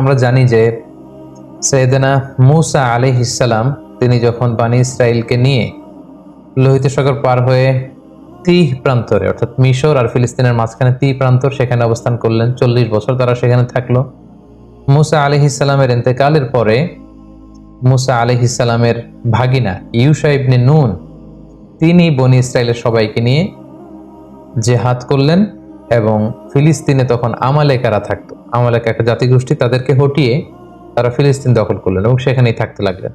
আমরা জানি যে সৈয়দনা মুসা আলী ইসালাম তিনি যখন বানী ইসরায়েলকে নিয়ে লোহিত সাগর পার হয়ে তিহ প্রান্তরে, অর্থাৎ মিশর আর ফিলিস্তিনের মাঝখানে তি প্রান্তর সেখানে অবস্থান করলেন, চল্লিশ বছর তারা সেখানে থাকল। মুসা আলী ইসালামের এতেকালের পরে মুসা আলী ইসালামের ভাগিনা ইউসা ইবনে নুন, তিনি বনি ইসরায়েলের সবাইকে নিয়ে জেহাদ করলেন। এবং ফিলিস্তিনে তখন আমালেকারা থাকতো। আমালেকা একটা জাতিগোষ্ঠী তাদেরকে হটিয়ে তারা ফিলিস্তিন দখল করলেন এবং সেখানেই থাকতে লাগলেন।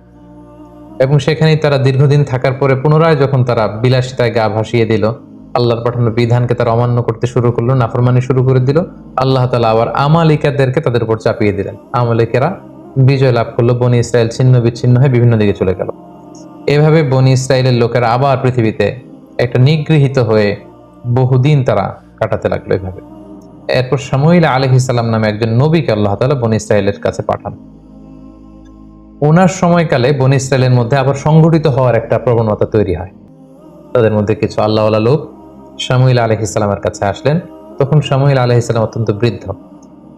এবং সেখানেই তারা দীর্ঘদিন থাকার পরে পুনরায় যখন তারা বিলাসিতায় গা ভাসিয়ে দিল, আল্লাহর পাঠানো বিধানকে তারা অমান্য করতে শুরু করল, নাফরমানি শুরু করে দিল, আল্লাহ তালা আবার আমালিকাদেরকে তাদের উপর চাপিয়ে দিলেন। আমালিকেরা বিজয় লাভ করল, বনি ইসরায়েল ছিন্ন বিচ্ছিন্ন হয়ে বিভিন্ন দিকে চলে গেল। এভাবে বনি ইসরায়েলের লোকেরা আবার পৃথিবীতে একটা নিগৃহীত হয়ে বহুদিন তারা কাটাতে লাগল এভাবে। এরপর সামুইল আলহ ইসাল্লাম নামে একজন নবীকে আল্লাহ তালা বনি ইসরায়েলের কাছে পাঠান। ওনার সময়কালে বনি ইসরায়েলের মধ্যে আবার সংগঠিত হওয়ার একটা প্রবণতা তৈরি হয়। তাদের মধ্যে কিছু আল্লাহওয়ালা লোক সামুইল আলহ ইসলামের কাছে আসলেন। তখন সামুইল আলহ ইসলাম অত্যন্ত বৃদ্ধ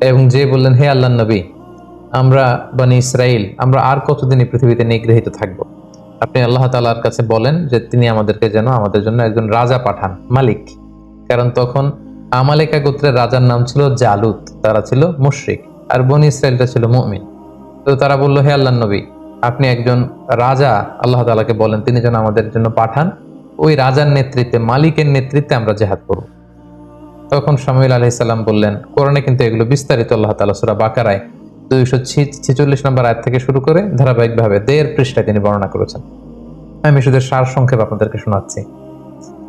এবং যে বললেন, হে আল্লাহ নবী, আমরা বনি ইসরায়েল আমরা আর কতদিন এই পৃথিবীতে নিগৃহীত থাকব? আপনি আল্লাহ তালার কাছে বলেন যে তিনি আমাদেরকে যেন আমাদের জন্য একজন রাজা পাঠান, মালিক। কারণ তখন আমালেকা গোত্রের রাজার নাম ছিল জালুত, তারা ছিল মুশরিক, আর বনি ইসরায়েলটা ছিল মুমিন। তো তারা বলল, হে আল্লাহ নবী, আপনি একজন রাজা, আল্লাহ তালাকে বলেন, তিনি যেন আমাদের জন্য পাঠান, ওই রাজার নেতৃত্বে, মালিকের নেতৃত্বে আমরা জেহাদ করব। তখন সামিল আলহিসাল্লাম বললেন, কোরআনে কিন্তু এগুলো বিস্তারিত, আল্লাহ তালা সুরা বাকারায় দুইশো ছেচল্লিশ নম্বর আয়াত থেকে শুরু করে ধারাবাহিকভাবে দেড় পৃষ্ঠায় তিনি বর্ণনা করেছেন। আমি শুধু সার সংক্ষেপ আপনাদেরকে শোনাচ্ছি।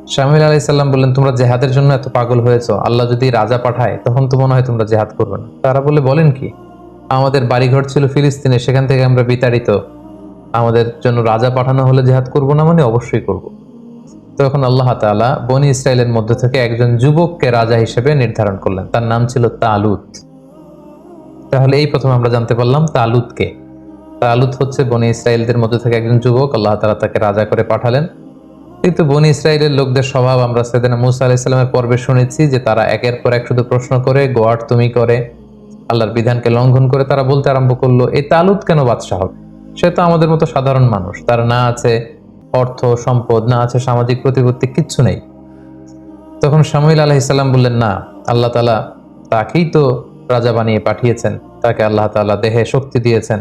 শামিল আলাই সাল্লাম বললেন, তোমরা জেহাদের জন্য এত পাগল হয়েছ, আল্লাহ যদি রাজা পাঠায়, তখন তো মনে হয় তোমরা জেহাদ করবে না। তারা বলে, বলেন কি, আমাদের বাড়িঘর ছিল ফিলিস্তিনে, সেখান থেকে আমরা বিতাড়িত। আমাদের জন্য রাজা পাঠানো হলে জেহাদ করব না মানে অবশ্যই করব। তখন আল্লাহ তাআলা বনি ইসরায়েলের মধ্য থেকে একজন যুবককে রাজা হিসেবে নির্ধারণ করলেন। তার নাম ছিল তালুত। তাহলে এই প্রথম আমরা জানতে পারলাম তালুতকে। তালুত হচ্ছে বনি ইসরায়েলদের মধ্যে থেকে একজন যুবক। আল্লাহ তালা তাকে রাজা করে পাঠালেন। কিন্তু বনি ইসরায়েলের লোকদের স্বভাব, আমরা সেদিন মুসা আলাইসাল্লামের পর্বে শুনেছি যে তারা একের পর এক শুধু প্রশ্ন করে, গোয়ার তুমি করে? আল্লাহর বিধানকে লঙ্ঘন করে তারা বলতে আরম্ভ করল, এই তালুত কেন বাদশাহ? হবে সে তো আমাদের মতো সাধারণ মানুষ। তার না আছে অর্থ, সম্পদ, না আছে সামাজিক প্রতিপত্তি, কিচ্ছু নেই। তখন সামুইল আলহিসাল্লাম বললেন, না, আল্লাহ তালা তাকেই তো রাজা বানিয়ে পাঠিয়েছেন। তাকে আল্লাহ তালা দেহে শক্তি দিয়েছেন।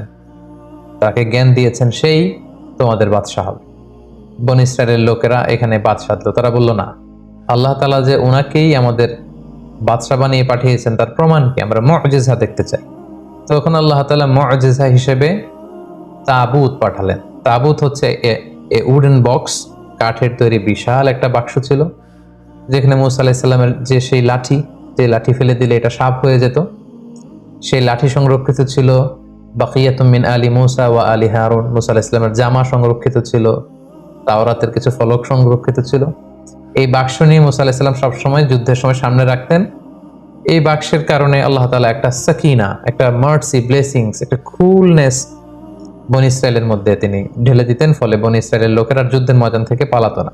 তাকে জ্ঞান দিয়েছেন, সেই তোমাদের বাদশাহ হবে। বন ইসরায়েলের লোকেরা এখানে বাদশাহ দিল তারা বলল, না, আল্লাহ তালা যে ওনাকেই আমাদের বাদশাহ বানিয়ে পাঠিয়েছেন, তার প্রমাণ কি? আমরা মজেজা দেখতে চাই। তখন আল্লাহ তালা মজেজা হিসেবে তাবুত পাঠালেন। তাবুত হচ্ছে এ উডেন বক্স, কাঠের তৈরি বিশাল একটা বাক্স ছিল, যেখানে মুসা আলাহিসাল্লামের যে সেই লাঠি, যে লাঠি ফেলে দিলে এটা সাপ হয়ে যেত। সেই লাঠি সংরক্ষিত ছিল বাকিয়াতুমিন আলী মুসা ওয়া আলী হারুন। মুসা আলাহিসাল্লামের জামা সংরক্ষিত ছিল। তাওরাতের কিছু ফলক সংরক্ষিত ছিল। এই বাক্স নিয়ে মুসা আলাহিসাল্লাম সবসময় যুদ্ধের সময় সামনে রাখতেন। এই বাক্সের কারণে আল্লাহ তালা একটা সাকিনা, একটা মার্সি, ব্লেসিংস, একটা কুলনেস বন ইসরায়েলের মধ্যে তিনি ঢেলে দিতেন, ফলে বন ইসরায়েলের লোকেরা যুদ্ধের ময়দান থেকে পালাতো না।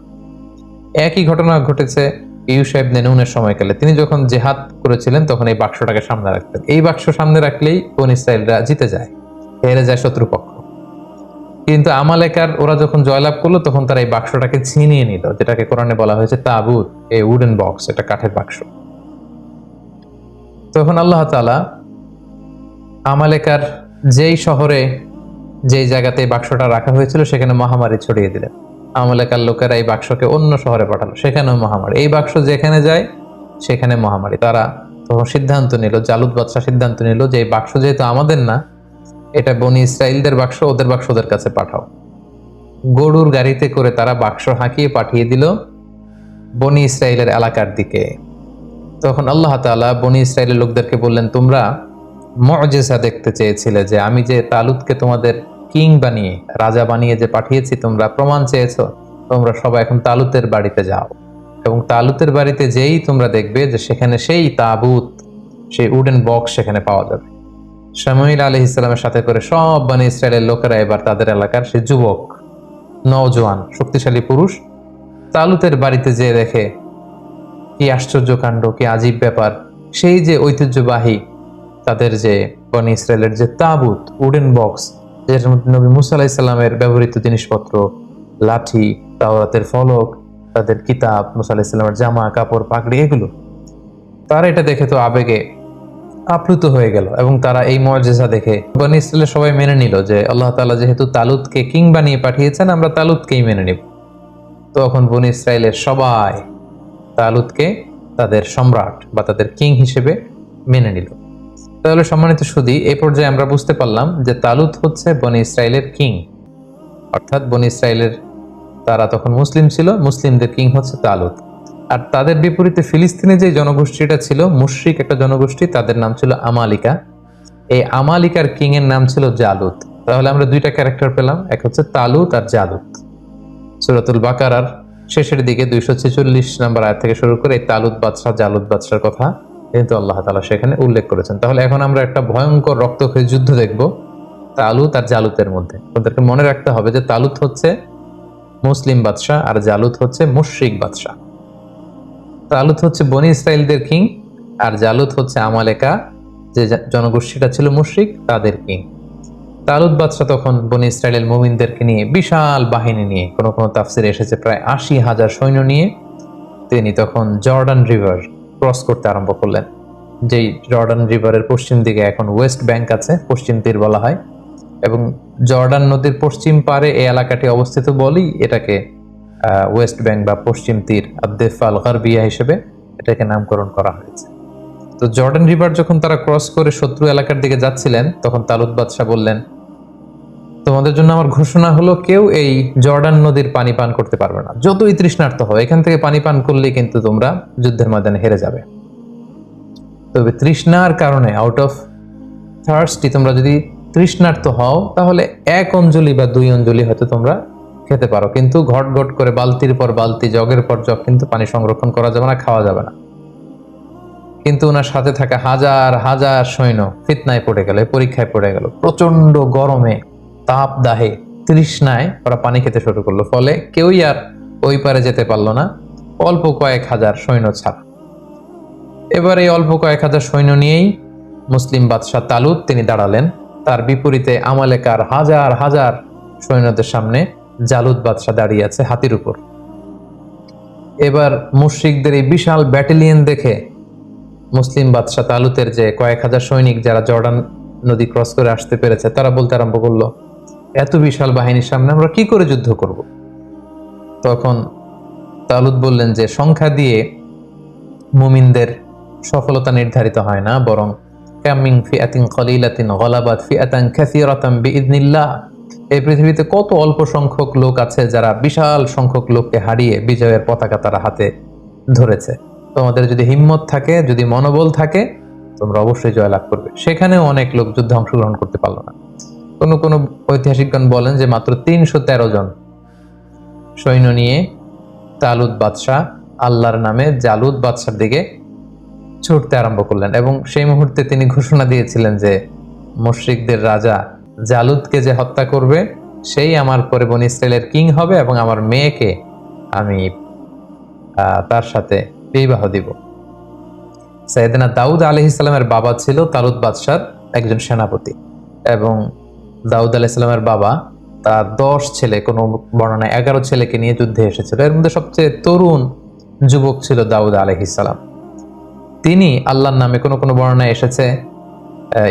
একই ঘটনা ঘটেছে ইউ সাহেব নেনুনের সময়কালে। তিনি যখন জেহাদ করেছিলেন, তখন এই বাক্সটাকে সামনে রাখতেন। এই বাক্স সামনে রাখলেই বন ইসরায়েলরা জিতে যায়, হেরে যায় শত্রুপক্ষ। কিন্তু আমালেকার ওরা যখন জয়লাভ করল, তখন তারা এই বাক্সটাকে ছিনিয়ে নিল, যেটাকে কোরআনে বলা হয়েছে তাবুত এই উডেন বক্স এটা কাঠের বাক্স। তখন আল্লাহ তালা আমালেকার যেই শহরে, যেই জায়গাতে এই বাক্সটা রাখা হয়েছিল, সেখানে মহামারী ছড়িয়ে দিলেন। আমলেকার লোকেরা এই বাক্সকে অন্য শহরে পাঠালো, সেখানেও মহামারী। এই বাক্স যেখানে যায়, সেখানে মহামারী। তারা তখন সিদ্ধান্ত নিল জালুদ বাদশাহ সিদ্ধান্ত নিল যে এই বাক্স যেহেতু আমাদের না এটা বনি ইসরায়েলদের বাক্স, ওদের বাক্স ওদের কাছে পাঠাও। গরুর গাড়িতে করে তারা বাক্স হাঁকিয়ে পাঠিয়ে দিল বনি ইসরায়েলের এলাকার দিকে। তখন আল্লাহ তাআলা বনি ইসরায়েলের লোকদেরকে বললেন, তোমরা মজেসা দেখতে চেয়েছিলে যে আমি যে তালুদকে তোমাদের কিং বানিয়ে, রাজা বানিয়ে যে পাঠিয়েছি, তোমরা প্রমাণ চেয়েছো, তোমরা সবাই এখন তালুতের বাড়িতে যাও। এবং তালুতের বাড়িতে যেই তোমরা দেখবে যে সেখানে সেই তাবুত, সেই উডেন বক্স সেখানে পাওয়া যাবে। শামুইল আলহ ইসলামের সাথে করে সব বানি ইসরায়েলের লোকেরা এবার তাদের এলাকার সে যুবক, নওজোয়ান, শক্তিশালী পুরুষ, তালুতের বাড়িতে যেয়ে দেখে কি আশ্চর্য কাণ্ড, কি আজীব ব্যাপার। সেই যে ঐতিহ্যবাহী তাদের যে বনি ইসরায়েলের যে তাবুত উডেন বক্স যেটার মধ্যে নবী মুসা আলাহিসাল্লামের ব্যবহৃত জিনিসপত্র, লাঠি, তাওরাতের ফলক, তাদের কিতাব, মুসা আলাহিসাল্লামের জামা, কাপড়, পাগড়ি, এগুলো। তারা এটা দেখে তো আবেগে আপ্লুত হয়ে গেল এবং তারা এই মর্যাদা দেখে বনি ইসরায়েলের সবাই মেনে নিল যে আল্লাহ তাআলা যেহেতু তালুদকে কিং বানিয়ে পাঠিয়েছেন, আমরা তালুদকেই মেনে নিব। তখন বনি ইসরায়েলের সবাই তালুদকে তাদের সম্রাট বা তাদের কিং হিসেবে মেনে নিল। তাহলে সম্মানিত সুদী এই পর্যায়ে আমরা বুঝতে পারলাম যে তালুত হচ্ছে বনি ইসরায়েলের কিং। অর্থাৎ বনি ইসরায়েলের তারা তখন মুসলিম ছিল, মুসলিমদের কিং হচ্ছে তালুত। আর তাদের বিপরীতে ফিলিস্তিনে যে জনগোষ্ঠীটা ছিল, মুশ্রিক একটা জনগোষ্ঠী, তাদের নাম ছিল আমালিকা। এই আমালিকার কিং এর নাম ছিল জালুত। তাহলে আমরা দুইটা ক্যারেক্টার পেলাম, এক হচ্ছে তালুত আর জালুত। সুরাতুল বাকারার শেষের দিকে দুইশো ছেচল্লিশ নম্বর আয়াত থেকে শুরু করে এই তালুত বাদশাহ, জালুত বাদশার কথা কিন্তু আল্লাহ তালা সেখানে উল্লেখ করেছেন। তাহলে এখন আমরা একটা ভয়ঙ্কর রক্তক্ষয়ী যুদ্ধ দেখব তালুত আর জালুতের মধ্যে। ওদেরকে মনে রাখতে হবে যে তালুত হচ্ছে মুসলিম বাদশাহ আর জালুত হচ্ছে মুশ্রিক বাদশাহ। তালুত হচ্ছে বনি ইসরায়েলদের কিং আর জালুত হচ্ছে আমালেকা, যে জনগোষ্ঠীটা ছিল মুশরিক, তাদের কিং তালুত বাদশাহ তখন বনি ইসরায়েলের মুমিনদেরকে নিয়ে বিশাল বাহিনী নিয়ে, কোনো কোনো তাফসিরে এসেছে প্রায় আশি হাজার সৈন্য নিয়ে, তিনি তখন জর্ডান রিভার ক্রস করতে আরম্ভ করলেন, যেই জর্ডান রিভারের পশ্চিম দিকে এখন ওয়েস্ট ব্যাংক আছে, পশ্চিম তীর বলা হয়, এবং জর্ডান নদীর পশ্চিম পারে এই এলাকাটি অবস্থিত বলেই এটাকে ওয়েস্ট ব্যাংক বা পশ্চিম তীর আদ্দেফ আল গারবিয়া হিসেবে এটাকে নামকরণ করা হয়েছে। তো জর্ডান রিভার যখন তারা ক্রস করে শত্রু এলাকার দিকে যাচ্ছিলেন, তখন তালুদ বাদশাহ বললেন, তোমাদের জন্য আমার ঘোষণা হলো, কেউ এই জর্ডান নদীর পানি পান করতে পারবে না। যতই তৃষ্ণার্ত হবে এখান থেকে পানি পান করলেই কিন্তু তোমরা যুদ্ধের ময়দানে হেরে যাবে। তবে তৃষ্ণার কারণে আউট অফ থার্সটি তোমরা যদি তৃষ্ণার্ত হও, তাহলে এক অঞ্জলি বা দুই অঞ্জলি হয়তো তোমরা খেতে পারো। কিন্তু ঘট ঘট করে বালতির পর বালতি, জগের পর জগ, কিন্তু পানি সংরক্ষণ করা যাবে না, খাওয়া যাবে না। কিন্তু ওনার সাথে থাকা হাজার হাজার সৈন্য ফিতনায় পড়ে গেল পরীক্ষায় পড়ে গেল। প্রচণ্ড গরমে, তাপ দাহে, তৃষ্ণায় ওরা পানি খেতে শুরু করল। ফলে কেউই আর ওই পারে যেতে পারল না, অল্প কয়েক হাজার সৈন্য ছাড়া। এবার এই অল্প কয়েক হাজার সৈন্য নিয়েই মুসলিম বাদশাহ তালুত তিনি দাঁড়ালেন। তার বিপরীতে আমালেকার হাজার হাজার সৈন্যদের সামনে জালুদ বাদশাহ দাঁড়িয়ে আছে হাতির উপর। এবার মুশরিকদের এই বিশাল ব্যাটালিয়ন দেখে মুসলিম বাদশাহ তালুতের যে কয়েক হাজার সৈনিক যারা জর্ডান নদী ক্রস করে আসতে পেরেছে, তারা বলতে আরম্ভ করল, এত বিশাল বাহিনীর সামনে আমরা কি করে যুদ্ধ করব? তখন তালুত বললেন যে, সংখ্যা দিয়ে মুমিনদের সফলতা নির্ধারিত হয় না, বরং কামিং ফিয়াতিন কলিলাতিন গলাবাত ফিয়াতান কাসীরাতান বিইذনিল্লাহ এই পৃথিবীতে কত অল্প সংখ্যক লোক আছে যারা বিশাল সংখ্যক লোককে হারিয়ে বিজয়ের পতাকা তারা হাতে ধরেছে? তোমাদের যদি হিম্মত থাকে, যদি মনোবল থাকে, তোমরা অবশ্যই জয়লাভ করবে। সেখানেও অনেক লোক যুদ্ধে অংশগ্রহণ করতে পারল না। কোনো কোনো ঐতিহাসিকগণ বলেন যে মাত্র তিনশো তেরো জন সৈন্য নিয়ে তালুদ বাদশাহ আল্লাহর নামে জালুদ বাদশার দিকে ছুটতে আরম্ভ করলেন এবং সেই মুহূর্তে তিনি ঘোষণা দিয়েছিলেন যে মুশরিকদের রাজা জালুদকে যে হত্যা করবে, সেই আমার পরে বনি ইসরায়েলের কিং হবে এবং আমার মেয়েকে আমি তার সাথে বিবাহ দিব। সাইয়েদনা দাউদ আলি ইসলামের বাবা ছিল তালুদ বাদশার একজন সেনাপতি এবং দাউদ আলি ইসলামের বাবা তার দশ ছেলে, কোনো বর্ণনায় এগারো ছেলেকে নিয়ে যুদ্ধে এসেছিল। এর মধ্যে সবচেয়ে তরুণ যুবক ছিল দাউদ আলহিসাল্লাম তিনি আল্লাহর নামে কোনো কোনো বর্ণনায় এসেছে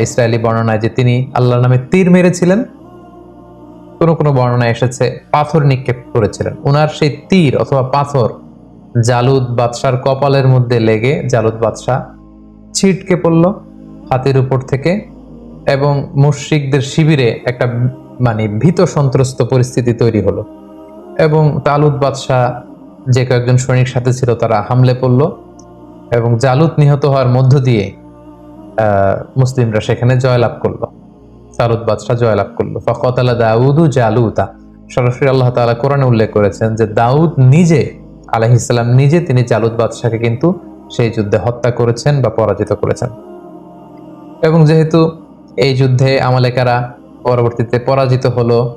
ইসরায়েলি বর্ণনায় যে তিনি আল্লাহর নামে তীর মেরেছিলেন, কোনো কোনো বর্ণনায় এসেছে পাথর নিক্ষেপ করেছিলেন। ওনার সেই তীর অথবা পাথর জালুদ বাদশার কপালের মধ্যে লেগে জালুদ বাদশাহ ছিটকে পড়ল হাতের উপর থেকে এবং মুশরিকদের শিবিরে একটা মানে ভীত সন্ত্রস্ত পরিস্থিতি তৈরি হলো এবং তালুদ বাদশাহ যে কয়েকজন সৈনিক সাথে ছিল তারা হামলে পড়ল এবং জালুদ নিহত হওয়ার মধ্য দিয়ে মুসলিমরা সেখানে জয়লাভ করল। তালুত বাদশাহ জয়লাভ করল। ফকতালা দাউদু জালুতা। সরাসরি আল্লাহ তাআলা কোরআনে উল্লেখ করেছেন যে দাউদ নিজে আলাইহিসসালাম নিজে তিনি জালুদ বাদশাকে কিন্তু সেই যুদ্ধে হত্যা করেছেন বা পরাজিত করেছেন। এবং যেহেতু এই যুদ্ধে আমালেকারা পরবর্তীতে পরাজিত হলো,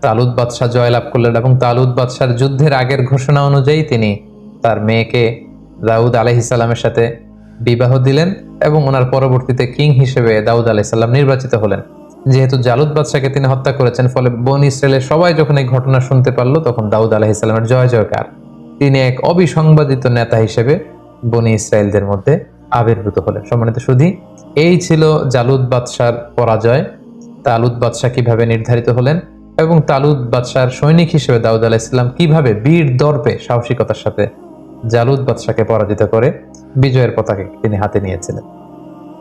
তালুদ বাদশাহ জয়লাভ করলেন এবং তালুদ বাদশার যুদ্ধের আগের ঘোষণা অনুযায়ী তিনি তার মেয়েকে দাউদ আলাইহিসাল্লামের সাথে বিবাহ দিলেন এবং ওনার পরবর্তীতে কিং হিসেবে দাউদ আলাইসাল্লাম নির্বাচিত হলেন। যেহেতু জালুদ বাদশাকে তিনি হত্যা করেছেন, ফলে বন ইসরায়েলের সবাই যখন এই ঘটনা শুনতে পারল, তখন দাউদ আলাহিসাল্লামের জয় জয়কার। তিনি এক অবিসংবাদিত নেতা হিসেবে বনি ইসরায়েলদের মধ্যে আবির্ভূত হলেন। সম্মানিত সুধী, এই ছিল জালুদ বাদশার পরাজয়। তালুদ বাদশাহ কীভাবে নির্ধারিত হলেন এবং তালুদ বাদশার সৈনিক হিসেবে দাউদ আলাইসাল্লাম কীভাবে বীর দর্পে সাহসিকতার সাথে জালুদ বাদশাকে পরাজিত করে বিজয়ের পতাকা তিনি হাতে নিয়েছিলেন।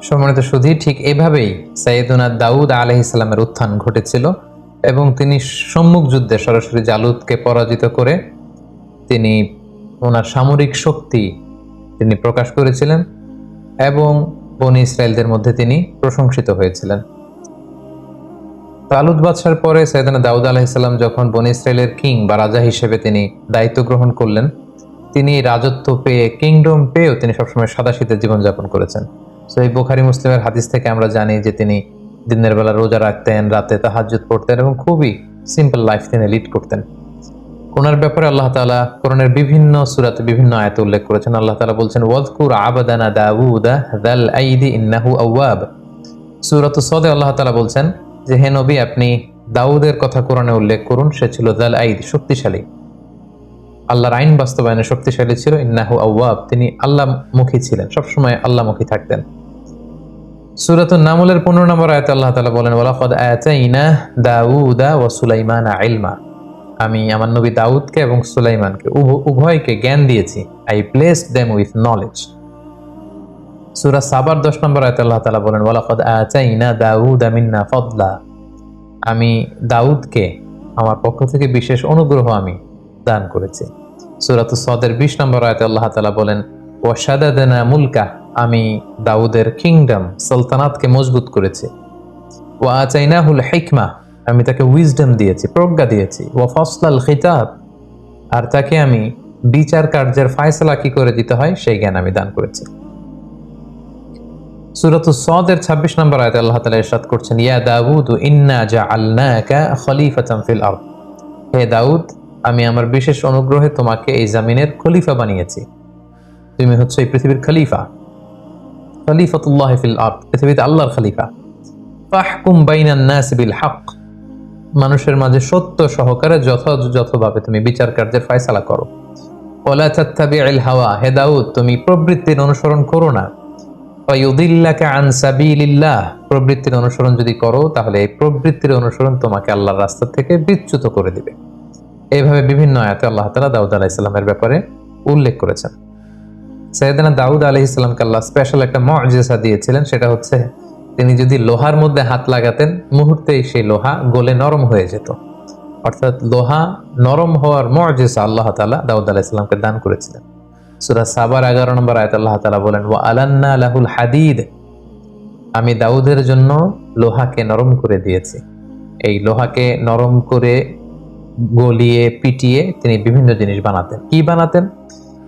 সম্মানিত সুধী, ঠিক এভাবেই সাইয়েদুনা দাউদ আলহ ইসলামের উত্থান ঘটেছিল এবং তিনি সম্মুখ যুদ্ধে সরাসরি জালুদকে পরাজিত করে তিনি ওনার সামরিক শক্তি তিনি প্রকাশ করেছিলেন এবং বনি ইসরায়েলদের মধ্যে তিনি প্রশংসিত হয়েছিলেন। তালুদ বাদশার পরে সৈয়দানা দাউদ আলাহিসাল্লাম যখন বনি ইসরায়েলের কিং বা রাজা হিসেবে তিনি দায়িত্ব গ্রহণ করলেন তিনি রাজত্ব পেয়ে কিংডম পেয়েও তিনি সবসময় সাদাশীতের জীবনযাপন করেছেন। তো এই বোখারি মুসলিমের হাদিস থেকে আমরা জানি যে তিনি দিনের বেলা রোজা রাখতেন, রাতে তাহাজ্জুদ পড়তেন এবং খুবই সিম্পল লাইফ তিনি লিড করতেন। ওনার ব্যাপারে আল্লাহ তালা কোরআনের বিভিন্ন সূরাতে বিভিন্ন আয়াতে উল্লেখ করেছেন। আল্লাহ তালা বলছেন, ওয়াজকুর আবাদানা দাউদা দাল আইদি ইন্নাহু আওয়াব। সূরাতুস সদে আল্লাহ তালা বলছেন যে, হে নবী, আপনি দাউদের কথা কোরআনে উল্লেখ করুন, সে ছিল দাল আইদ, শক্তিশালী। আল্লাহর আইন বাস্তবায়নে শক্তিশালী ছিল। ইন্নাহু আওয়াব, তিনি আল্লাহ মুখী ছিলেন, সবসময় আল্লাহ মুখী থাকতেন। সুরাতুন নামলের পনেরো নম্বর আয়তে আল্লাহ তালা বলেন, ওয়ালাকদ আয়াতাইনা দাউদা ওয়া সুলাইমানা ইলমা। আমি আমার নবী দাউদকে এবং সুলাইমানকে উভ- উভয়কে জ্ঞান দিয়েছি। I place them with knowledge সুরা সাবার দশ নম্বর আয়তে আল্লাহ তালা বলেন, ওয়ালাকদ আয়াতাইনা দাউদ মিন্না ফদলা। আমি দাউদকে, আমার পক্ষ থেকে বিশেষ অনুগ্রহ আমি দান করেছি। সুরাত সদের বিশ নম্বর আয়তে আল্লাহ তালা বলেন ও সাদাদানা মুলকা আমি দাউদের কিংডম সালতানাতকে মজবুত করেছি। ও আচাইনাহুল হিকমা আমি তাকে উইজডম দিয়েছি, প্রজ্ঞা দিয়েছি। ও ফসলাল খিতাব আর তাকে আমি বিচার কার্যের ফায়সলা কি করে দিতে হয়, সেই জ্ঞান আমি দান করেছি। সুরত সদের ছাব্বিশ নম্বর আয়তে আল্লাহ তালা ইরশাদ করছেন, ইয়া দাউদ, ইন্না জা আল্লাকা খলিফাতাম ফিল আরদ হে দাউদ আমি আমার বিশেষ অনুগ্রহে তোমাকে এই জামিনের খলিফা বানিয়েছি। তুমি হচ্ছে এই পৃথিবীর খলিফা। খলিফাতুল্লাহ ফিল পৃথিবীতে আল্লাহর খলিফা। ফাহকুম বাইনান নাস বিল হক। মানুষের মাঝে সত্য সহকারে যথাযথভাবে তুমি বিচার কার্যের ফয়সালা করো। ওলা তাত্তাবিউল হাওয়া, হে দাউদ, তুমি প্রবৃত্তির অনুসরণ করো না। ফায়ুদিল্লাকা আন সাবিলিল্লাহ, প্রবৃত্তির অনুসরণ যদি করো, তাহলে এই প্রবৃত্তির অনুসরণ তোমাকে আল্লাহর রাস্তা থেকে বিচ্যুত করে দিবে। এইভাবে বিভিন্ন আয়াতে আল্লাহ তালা দাউদ আলাহিসাল্লামের ব্যাপারে উল্লেখ করেছেন। সৈয়দনা দাউদ আলহ ইসলামকে আল্লাহ স্পেশাল একটা মজেসা দিয়েছিলেন, সেটা হচ্ছে তিনি যদি লোহার মধ্যে হাত লাগাতেন, মুহূর্তেই সেই লোহা গোলে নরম হয়ে যেত। অর্থাৎ লোহা নরম হওয়ার মজেসা আল্লাহ তালা দাউদ আলাহ ইসলামকে দান করেছিলেন। সুরা সাবার এগারো নম্বর আয়ত আল্লাহ তালা বলেন ও আলান্না লাহুল হাদিদ। আমি দাউদের জন্য লোহাকে নরম করে দিয়েছি। এই লোহাকে নরম করে গলিয়ে, পিটিয়ে তিনি বিভিন্ন জিনিস বানাতেন। কি বানাতেন?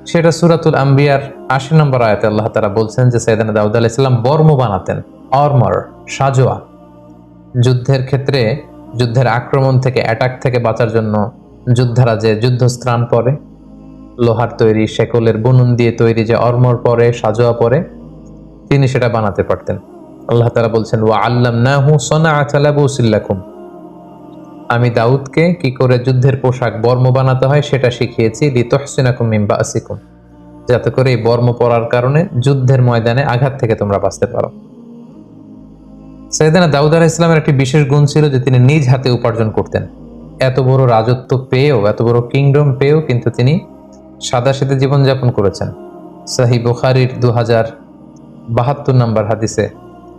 সেটা সুরাতুল আম্বিয়ার আশি নম্বর আয়াতে আল্লাহ তারা বলছেন যে সৈয়দানা দাউদ ইসলাম বর্ম বানাতেন অর্মর সাজোয়া। যুদ্ধের ক্ষেত্রে, যুদ্ধের আক্রমণ থেকে অ্যাটাক থেকে বাঁচার জন্য যোদ্ধারা যে যুদ্ধস্ত্রাণ পরে, লোহার তৈরি, শেকলের বুনুন দিয়ে তৈরি যে অর্মর পরে, সাজোয়া পরে, তিনি সেটা বানাতে পারতেন। আল্লাহ তারা বলছেন, ওয়া আল্লাম নাহু সোনা আচালাবুসিল্লাকুম আমি দাউদকে কি করে যুদ্ধের পোশাক বর্ম বানাতে হয় সেটা শিখিয়েছি। লিতহসিনাকুম মিন বাসিকুম। যাতে করে এই বর্ম পরার কারণে যুদ্ধের ময়দানে আঘাত থেকে তোমরা বাঁচতে পারো। সৈয়দানা দাউদ আলাহ ইসলামের একটি বিশেষ গুণ ছিল যে তিনি নিজ হাতে উপার্জন করতেন। এত বড় রাজত্ব পেয়েও, এত বড় কিংডম পেয়েও কিন্তু তিনি সাদা সাথে জীবনযাপন করেছেন। সাহি বুখারির দু হাজার বাহাত্তর নম্বর হাদিসে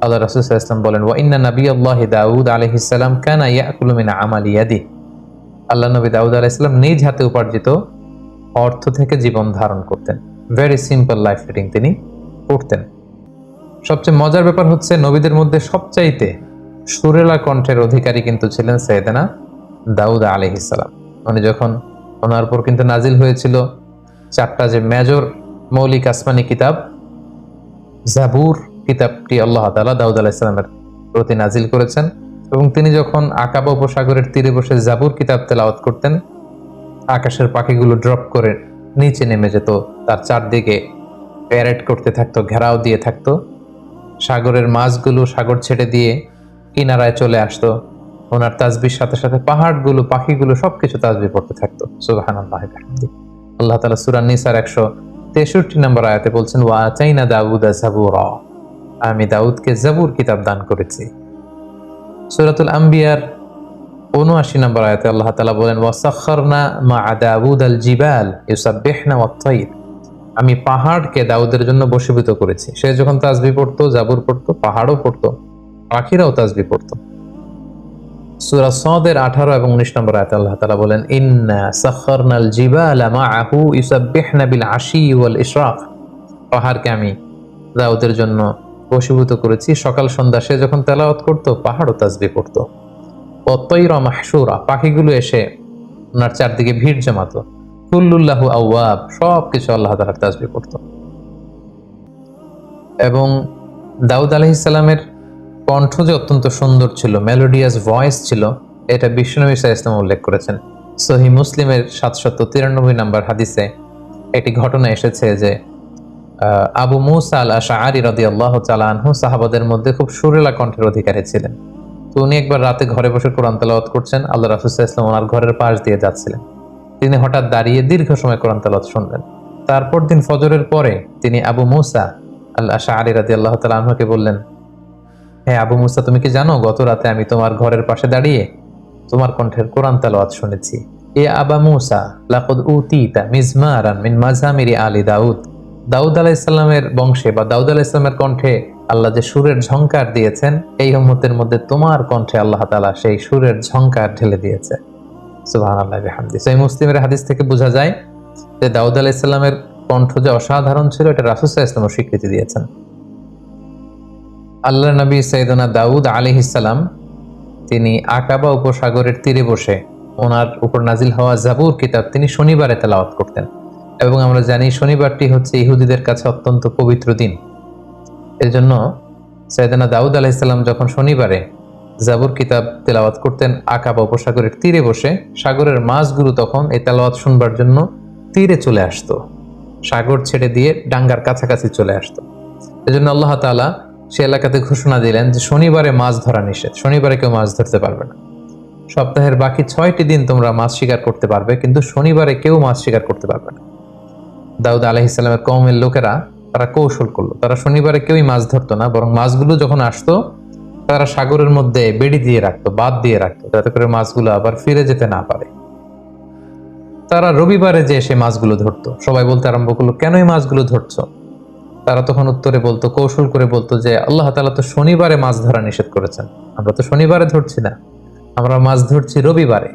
আল্লাহ রাসুল ইসলাম বলেন, ওয়া ইন্না নবী আল্লাহ দাউদ আলহিসাল্লাম কানা ইয়াকুলু মিন আমাল ইয়াদি। আল্লাহ নবী দাউদ আলাইসাল্লাম নিজ হাতে উপার্জিত অর্থ থেকে জীবন ধারণ করতেন। ভেরি সিম্পল লাইফ লিডিং তিনি করতেন সবচেয়ে মজার ব্যাপার হচ্ছে, নবীদের মধ্যে সবচাইতে সুরেলা কণ্ঠের অধিকারী কিন্তু ছিলেন সৈয়দানা দাউদ আলহিসাল্লাম উনি যখন ওনার উপর কিন্তু নাজিল হয়েছিল চারটা যে মেজর মৌলিক আসমানি কিতাব, জাবুর কিতাবটি আল্লাহ তালা দাউদ আলাহিসাল্লামের প্রতি নাজিল করেছেন এবং তিনি যখন আকাবা উপসাগরের তীরে বসে জাবুর কিতাব তেলাওয়াত করতেন, আকাশের পাখিগুলো ড্রপ করে নিচে নেমে যেত, তার চারদিকে প্যারেড করতে থাকতো, ঘেরাও দিয়ে থাকতো। সাগরের মাছগুলো সাগর ছেড়ে দিয়ে কিনারায় চলে আসতো। ওনার তাজবির সাথে সাথে পাহাড়গুলো, পাখিগুলো সবকিছু তাজবি পড়তে থাকতো। সুবাহান আল্লাহ আল্লাহ তালা সুরান নিসার একশো তেষট্টি নম্বর আয়াতে বলছেন, ওয়া চাইনা দাউদ জাবুর। আমি দাউদকে জাবুর কিতাব দান করেছি। সুরাতুল আম্বিয়ার উনআশি নম্বর আয়াতে আল্লাহ তালা বলেন, ওয়াসাখরনা মা দাউদ আল জিবাল ইউসাব্বিহনা ওয়াত-তাইর আমি পাহাড়কে দাউদের জন্য বশীভূত করেছি। সে যখন তাজবি পড়তো, জাবুর পড়তো, পাহাড়ও পড়তো, পাখিরাও তাজবি পড়তো। সূরা সদের আঠারো এবং উনিশ নম্বর আয়াতে আল্লাহ তাআলা বলেন, ইন্না সাখরনাল জিবালা মাআহু ইউসাব্বিহনা বিল আশি ওয়াল ইশরাক। পাহাড়কে আমি দাউদের জন্য বশীভূত করেছি। সকাল সন্ধ্যা সে যখন তেলাওয়াত করতো, পাহাড়ও তাজবি পড়তো অতৈর মাহসুরা পাখিগুলো এসে ওনার চারদিকে ভিড় জমাতো। কুল্লুল্লাহু আউয়াব সব কিছু আল্লাহ তালার তাজবি পড়তো এবং দাউদ আলহিসাল্লামের কণ্ঠ যে অত্যন্ত সুন্দর ছিল মেলোডিয়াস ভয়েস ছিল, এটা বিশ্বনবী সাহা ইসলাম উল্লেখ করেছেন। সহি মুসলিমের সাতশত তিরানব্বই নম্বর হাদিসে একটি ঘটনা এসেছে যে আবু মুসা আল আশাআরি রদি আল্লাহ আনহু সাহাবাদের মধ্যে খুব সুরেলা কণ্ঠের অধিকারী ছিলেন। তো উনি একবার রাতে ঘরে বসে কোরআন তেলাওয়াত করছেন, আল্লাহ রাসুসাহ ইসলাম ওনার ঘরের পাশ দিয়ে যাচ্ছিলেন। তিনি হঠাৎ দাঁড়িয়ে দীর্ঘ সময় কোরআন তেলাওয়াত শুনলেন। তারপর দিন ফজরের পরে তিনি আবু মুসা আল্লাহ আশাআরি রাদি আল্লাহ আনহুকে বললেন হ্যাঁ আবু মুসা, তুমি কি জানো গত রাতে আমি তোমার ঘরের পাশে দাঁড়িয়ে তোমার কণ্ঠের কোরআন তেলাওয়াত শুনেছি? এ আবা মুসা, লাকদ উতিতা মিজমারান মিন মাজামিরি আলী দাউদ। দাউদ আলাহ ইসলামের বংশে বা দাউদ আলাহ ইসলামের কণ্ঠে আল্লাহ যে সুরের ঝংকার দিয়েছেন, এই উম্মতের মধ্যে তোমার কণ্ঠে আল্লাহ তালা সেই সুরের ঝংকার ঢেলে দিয়েছে। সুবাহ আল্লাহ হামদি সেই মুসলিমের হাদিস থেকে বোঝা যায় যে দাউদ আলাহ ইসলামের কণ্ঠ যে অসাধারণ ছিল, এটা রাসুসাহ ইসলামও স্বীকৃতি দিয়েছেন। আল্লাহ নবী সৈদনা দাউদ আলী ইসালাম তিনি আকাবা উপসাগরের তীরে বসে ওনার উপর নাজিল হওয়া জাবুর কিতাব তিনি শনিবারে তেলাওয়াত করতেন। এবং আমরা জানি শনিবারটি হচ্ছে ইহুদিদের কাছে অত্যন্ত পবিত্র দিন। এর জন্য সৈয়দানা দাউদ আলাইসাল্লাম যখন শনিবারে জাবুর কিতাব তেলাওয়াত করতেন আকাব উপসাগরের তীরে বসে, সাগরের মাছগুলো তখন এই তেলাওয়াত শুনবার জন্য তীরে চলে আসতো। সাগর ছেড়ে দিয়ে ডাঙ্গার কাছাকাছি চলে আসতো। এজন্য আল্লাহ তাআলা সে এলাকাতে ঘোষণা দিলেন যে শনিবারে মাছ ধরা নিষেধ। শনিবারে কেউ মাছ ধরতে পারবে না। সপ্তাহের বাকি ছয়টি দিন তোমরা মাছ শিকার করতে পারবে, কিন্তু শনিবারে কেউ মাছ শিকার করতে পারবে না। দাউদ আলহিসাল্লামের কৌমের লোকেরা তারা কৌশল করল। তারা শনিবারে কেউই মাছ ধরতো না, বরং মাছগুলো যখন আসতো, তারা সাগরের মধ্যে বেড়ি দিয়ে রাখতো বাদ দিয়ে রাখতো, যাতে করে মাছগুলো আবার ফিরে যেতে না পারে। তারা রবিবারে যে সে মাছগুলো ধরতো, সবাই বলতে আরম্ভ করল কেন এই মাছগুলো ধরছো? তারা তখন উত্তরে বলতো, কৌশল করে বলতো যে, আল্লাহ তালা তো শনিবারে মাছ ধরা নিষেধ করেছেন। আমরা তো শনিবারে ধরছি না, আমরা মাছ ধরছি রবিবারে।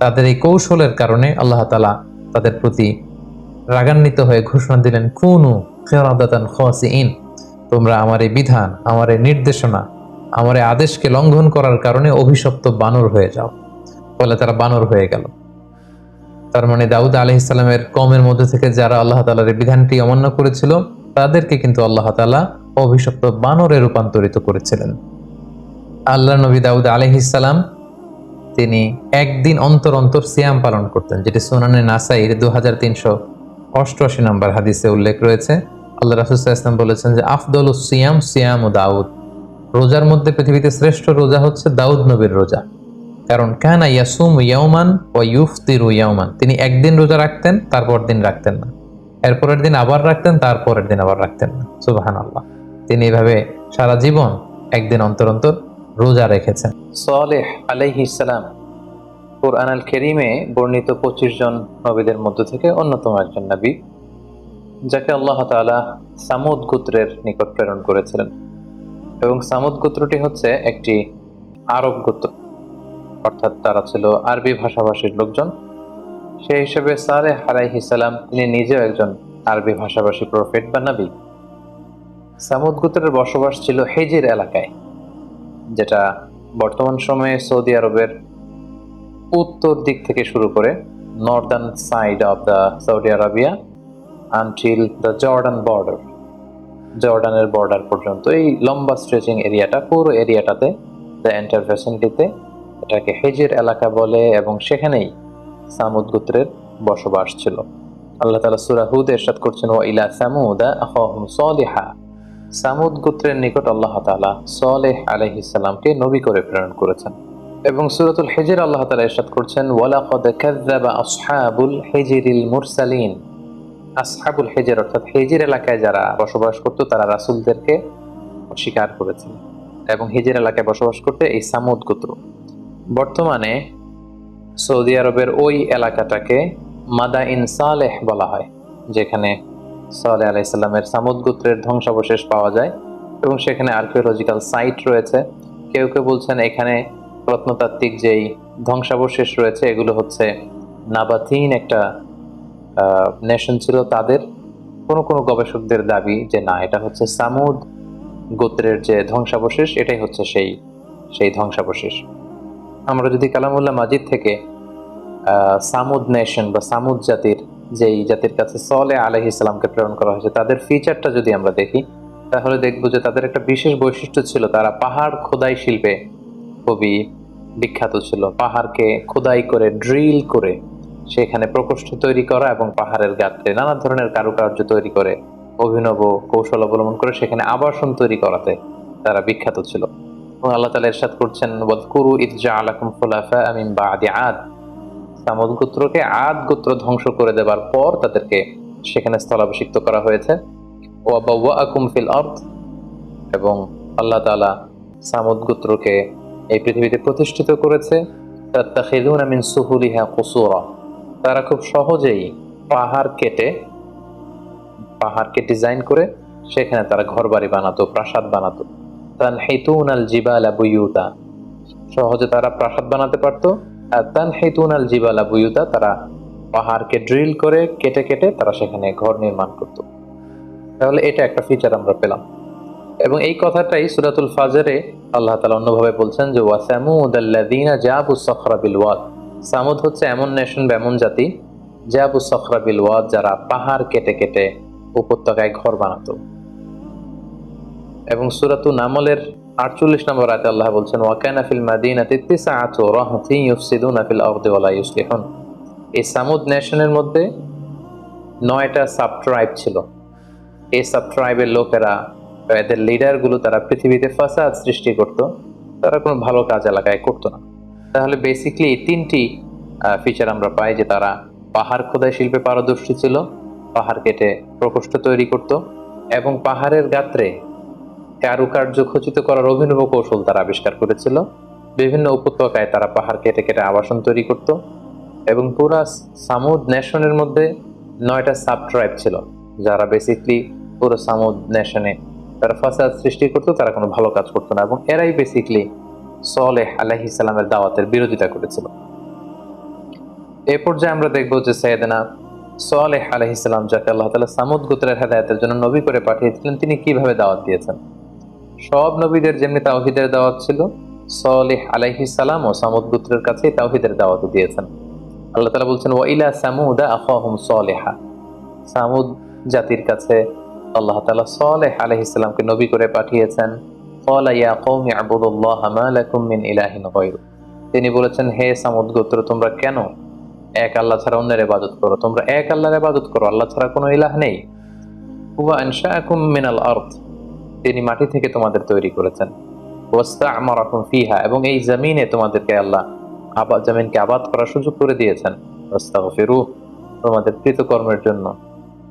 তাদের এই কৌশলের কারণে আল্লাহ তালা তাদের প্রতি রাগান্বিত হয়ে ঘোষণা দিলেন, কুনু খেরাদাতান খসিন তোমরা আমার এই বিধান, আমার এই নির্দেশনা, আমার এই আদেশকে লঙ্ঘন করার কারণে অভিশপ্ত বানর হয়ে যাও। ফলে তারা বানর হয়ে গেল। তার মানে দাউদ আলহ ইসলামের কমের মধ্যে থেকে যারা আল্লাহ তালার বিধানটি অমান্য করেছিল, তাদেরকে কিন্তু আল্লাহ তালা অভিশপ্ত বানরে রূপান্তরিত করেছিলেন। আল্লাহ নবী দাউদ আলহিসাল্লাম তিনি একদিন অন্তর অন্তর সিয়াম পালন করতেন, যেটি সোনানে নাসাইর দু হাজার তিনশো অষ্টআশি নম্বর হাদিসে উল্লেখ রয়েছে, আল্লাহ রাসুসাহ ইসলাম বলেছেন যে, আফদল সিয়াম সিয়াম ও দাউদ। রোজার মধ্যে পৃথিবীতে শ্রেষ্ঠ রোজা হচ্ছে দাউদ নবীর রোজা। কারণ, কানা ইয়াসুম ইয়াউমান ও ইউফতির ইয়াউমান তিনি একদিন রোজা রাখতেন তারপর দিন রাখতেন না। এরপরের দিন আবার রাখতেন, তারপরের দিন আবার রাখতেন না। সুবাহান আল্লাহ তিনি এভাবে সারা জীবন একদিন অন্তর অন্তর রোজা রেখেছেন। সালেহ আলাইহিসালাম কোরআন আল কেরিমে বর্ণিত পঁচিশ জন নবীদের মধ্য থেকে অন্যতম একজন নবী, যাকে আল্লাহ তাআলা সামুদ গোত্রের নিকট প্রেরণ করেছিলেন। এবং সামুদ গোত্রটি হচ্ছে একটি আরব গোত্র। অর্থাৎ তারা ছিল আরবি ভাষাভাষীর লোকজন। সেই হিসেবে সালেহ আলাইহিসালাম তিনি নিজেও একজন আরবি ভাষাভাষী প্রফেট বা নবী। সামুদ গোত্রের বসবাস ছিল হেজির এলাকায়, যেটা বর্তমান সময়ে সৌদি আরবের উত্তর দিক থেকে শুরু করে northern side of the Saudi Arabia until the Jordan border জর্ডানের বর্ডার পর্যন্ত এই লম্বা স্ট্রেচিং এরিয়াটা পুরো এরিয়াটাতে দ্য এন্টার ভেসেন্টিতে এটাকে হেজের এলাকা বলে এবং সেখানেই সামুদ গোত্রের বসবাস ছিল। আল্লাহ তালা সুরা হুদ এরশাদ করছেন, ওয়া ইলা সামুদা আখাহুম সালিহা। সামুদ গোত্রের নিকট আল্লাহ তাআলা সালেহ আলাইহিস সালামকে নবী করে প্রেরণ করেছেন। এবং সূরাতুল হিজর আল্লাহ তাআলা ইরশাদ করছেন, ওয়ালাকাদ কাযযাবা আসহাবুল হিজরিল মুরসালিন। আসহাবুল হিজর অর্থাৎ হিজর এলাকায় যারা বসবাস করত, তারা রাসূলদেরকে অস্বীকার করেছেন এবং হিজর এলাকায় বসবাস করতে এই সামুদ গোত্র। বর্তমানে সৌদি আরবের ওই এলাকাটাকে মাদা ইন সালেহ বলা হয়, যেখানে সালে আলাইসাল্লামের সামুদ গোত্রের ধ্বংসাবশেষ পাওয়া যায় এবং সেখানে আর্কিওলজিক্যাল সাইট রয়েছে। কেউ কেউ বলছেন এখানে প্রত্নতাত্ত্বিক যেই ধ্বংসাবশেষ রয়েছে, এগুলো হচ্ছে নাবাথিন একটা নেশন ছিল তাদের, কোনো কোনো গবেষকদের দাবি যে না, এটা হচ্ছে সামুদ গোত্রের যে ধ্বংসাবশেষ, এটাই হচ্ছে সেই সেই ধ্বংসাবশেষ। আমরা যদি কালামুল্লাহ মাজিদ থেকে সামুদ নেশন বা সামুদ জাতির যেই জাতির কাছে সলে আলহ ইসলামকে প্রেরণ করা হয়েছে, তাদের ফিচারটা যদি আমরা দেখি, তাহলে দেখব যে তাদের একটা বিশেষ বৈশিষ্ট্য ছিল, তারা পাহাড় খোদাই শিল্পে খুবই বিখ্যাত ছিল। পাহাড়কে খোদাই করে ড্রিল করে সেখানে প্রকোষ্ঠ তৈরি করা এবং পাহাড়ের গাত্রে নানা ধরনের কারুকার্য তৈরি করে, অভিনব কৌশল অবলম্বন করে সেখানে আবাসন তৈরি করাতে তারা বিখ্যাত ছিল। এবং আল্লাহ তালা এরশাদ করছেন, ওয়াদকুরু ইদজা আলাকুম খুলাফা বা আদি আদ। সামদ গোত্রকে আদ গোত্র ধ্বংস করে দেবার পর তাদেরকে সেখানে স্থলাভিষিক্ত করা হয়েছে। ওয়াবাওয়াকুম ফিল আরদ। এবং আল্লাহ তাআলা সামুদ গোত্রকে এই পৃথিবীতে প্রতিষ্ঠিত করেছে তারা খুব সহজেই পাহাড় কেটে, পাহাড়কে ডিজাইন করে সেখানে তারা ঘরবাড়ি বানাতো, প্রাসাদ বানাতো। তানহিতুন আল জিবালা বুয়ুতা। সহজে তারা প্রাসাদ বানাতে পারতো। আর তানহিতুন আল জিবালা বুয়ুতা তারা পাহাড়কে ড্রিল করে কেটে কেটে তারা সেখানে ঘর নির্মাণ করত। তাহলে এটা একটা ফিচার আমরা পেলাম। এবং এই কথাটাই সুরাতুল ফাজরে আল্লাহ তালা অন্যভাবে বলছেন যে ওয়াসামুদ জাবু সখরা বিল ওয়াদ সামুদ হচ্ছে এমন নেশন বা এমন জাতি জাবু সখরা বিল ওয়াদ যারা পাহাড় কেটে কেটে উপত্যকায় ঘর বানাতো। এবং সুরাতু নামলের আটচল্লিশ নম্বর আয়তে আল্লাহ বলছেন ওয়াকানা ফিল মাদিনাতি তিসআতু রাহতিন ইউফসিদুনা ফিল আরদি ওয়ালা ইউসলিহুন। এই সামুদ নেশনের মধ্যে নয়টা সাব ট্রাইব ছিল। এই সাব ট্রাইবের লোকেরা এদের লিডারগুলো তারা পৃথিবীতে ফাসাদ সৃষ্টি করত, তারা কোনো ভালো কাজ এলাকায় করতো না। তাহলে বেসিকলি এই তিনটি ফিচার আমরা পাই যে তারা পাহাড় খোদাই শিল্পে পারদর্শী ছিল, পাহাড় কেটে প্রকোষ্ঠ তৈরি করত এবং পাহাড়ের গাত্রে কারুকার্য খচিত করার অভিনব কৌশল তারা আবিষ্কার করেছিল। বিভিন্ন উপত্যকায় তারা পাহাড় কেটে কেটে আবাসন তৈরি করত এবং পুরা সামুদ নেশনের মধ্যে নয়টা সাব ট্রাইব ছিল, যারা বেসিকলি পুরো সামুদ নেশনে তারা ফাসাদ সৃষ্টি করতো, তারা কোনো ভালো কাজ করতো না এবং এরাই বেসিকলি সলেহ আলাহি সালামের দাওয়াতের বিরোধিতা করেছিল। এ পর্যায়ে আমরা দেখব যে সৈয়দনা সলেহ আলহিসাল্লাম যাকে আল্লাহ তালা সামুদ গোত্রের হেদায়তের জন্য নবী করে পাঠিয়েছিলেন, তিনি কীভাবে দাওয়াত দিয়েছেন? সব নবীদের যেমনি তাওহিদের দাওয়াত ছিল, সলেহ আলাইহি সালাম ও সামুদ গোত্রের কাছে তাওহিদের দাওয়াত দিয়েছেন। আল্লাহ তালা বলছেন ওয়াইলা সামুদা আখাহুম সলেহা। সামুদ জাতির কাছে আল্লাহ তালা সলেহ আলহিসাল্লামকে নবী করে পাঠিয়েছেন। তিনি বলেছেন, হে সামুদ গোত্র, তোমরা কেন এক আল্লাহ ছাড়া অন্যের ইবাদত করো? তোমরা এক আল্লাহর ইবাদত করো, আল্লাহ ছাড়া কোনো ইলাহ নেই। মিনাল আরদ। তিনি মাটি থেকে তোমাদের তৈরি করেছেন। ওয়াস্তা'মারাকুম ফিহা, এবং এই জমিনে তোমাদেরকে আল্লাহ আবাদ জমিনকে আবাদ করার সুযোগ করে দিয়েছেন। ওয়াস্তাগফিরু তোমাদের কৃতকর্মের জন্য।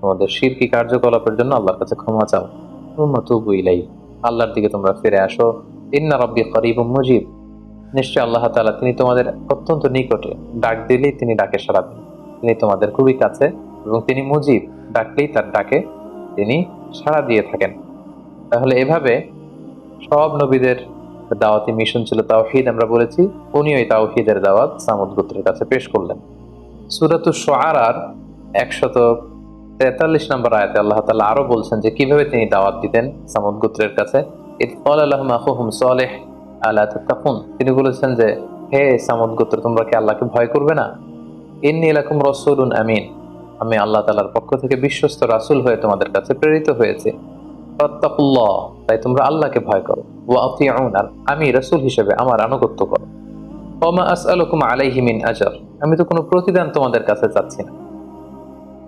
তোমাদের শিরকি কার্যকলাপের জন্য আল্লাহর কাছে ক্ষমা চাও। তুবু ইলাই আল্লাহর দিকে তোমরা ফিরে আসো। ইন্না রাব্বি করিবুম মুজিব। নিশ্চয় আল্লাহ তাআলা তিনি তোমাদের অত্যন্ত নিকটে ডাক দিলেই তিনি ডাকে সাড়া দেন। তিনি তোমাদের খুবই কাছে এবং তিনি মুজিব। ডাকলেই তার ডাকে তিনি সাড়া দিয়ে থাকেন। তাহলে এভাবে সব নবীদের দাওয়াতি মিশন ছিল তাওহিদ, আমরা বলেছি উনি ওই তাওহিদের দাওয়াত সামুদ গোত্রের কাছে পেশ করলেন। সুরাতু শোয়ারার একশত তেতাল্লিশ নম্বর আয়াতে আল্লাহ তাআলা আরও বলছেন যে, কীভাবে তিনি দাওয়াত দিতেন সামুদ গোত্রের কাছে? ইদ ক্বালা লাহুম আখুহুম সালেহ, আলা তাত্তাকুন? তিনি বলেছেন যে, হে সামুদ গোত্র, তোমরা কি আল্লাহকে ভয় করবে না? ইন্নী লাকুম রাসূলুন আমিন। আমি আল্লাহ তাআলার পক্ষ থেকে বিশ্বস্ত রাসূল হয়ে তোমাদের কাছে প্রেরিত হয়েছে। ফাত্তাকুল্লাহ, তাই তোমরা আল্লাহকে ভয় করো। ওয়া আতিউন, আর আমি রাসূল হিসেবে আমার আনুগত্য করো। ওমা আসআলুকুম আলাইহি মিন আজর, আমি তো কোনো প্রতিদান তোমাদের কাছে চাচ্ছি না।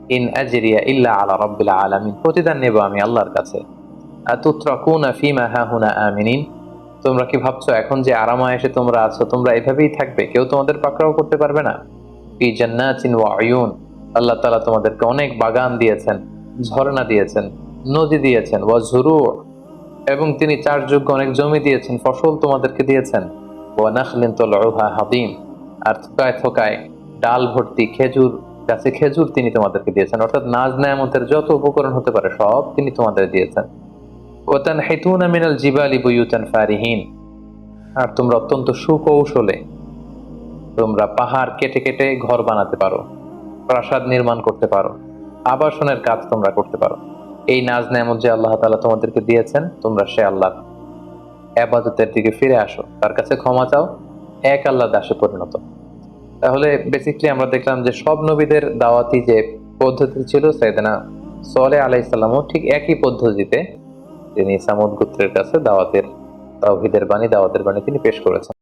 ইন আজরিয়া ইল্লা আলা রাব্বিল আলামিন। প্রতিদান নেব আমি আল্লাহর কাছে। আতুত্রাকুনা ফিমা হাহুনা আমিনিন। তোমরা কি ভাবছ, এখন যে আরামায়েশে তোমরা আছো, তোমরা এভাবেই থাকবে? কেউ তোমাদের পাকড়াও করতে পারবে না। ফি জান্নাতিন ওয়া আয়ুন। আল্লাহ তাআলা তোমাদেরকে অনেক বাগান দিয়েছেন, ঝর্ণা দিয়েছেন, নদী দিয়েছেন, ওয়া ঝুরু, এবং তিনি চারযোগ্য অনেক জমি দিয়েছেন, ফসল তোমাদেরকে দিয়েছেন। ওয়া নাখলিন তলউহা হাদিম আর থোকায় থোকায় ডাল ভর্তি খেজুর গাছে খেজুর তিনি তোমাদেরকে দিয়েছেন। অর্থাৎ নাজ নেয়ামতের যত উপকরণ হতে পারে সব তিনি তোমাদের দিয়েছেন। ওতান হেতুন মিনাল জিবালি বুয়ুতান ফারিহীন। আর তোমরা অত্যন্ত সুকৌশলে তোমরা পাহাড় কেটে কেটে ঘর বানাতে পারো, প্রাসাদ নির্মাণ করতে পারো, আবাসনের কাজ তোমরা করতে পারো। এই নাজ নেয়ামত যে আল্লাহ তাআলা তোমাদেরকে দিয়েছেন, তোমরা সে আল্লাহ আবাদতের দিকে ফিরে আসো। তার কাছে ক্ষমা চাও, এক আল্লাহ দাসে পরিণত। তাহলে বেসিকলি আমরা দেখলাম যে সব নবীদের দাওয়াতি যে পদ্ধতি ছিল সাইদানা সলে ইসলামও ঠিক একই পদ্ধতিতে তিনি সামুদ গোত্রের কাছে দাওয়াতের, তাওহিদের বাণী, দাওয়াতের বাণী তিনি পেশ করেছেন।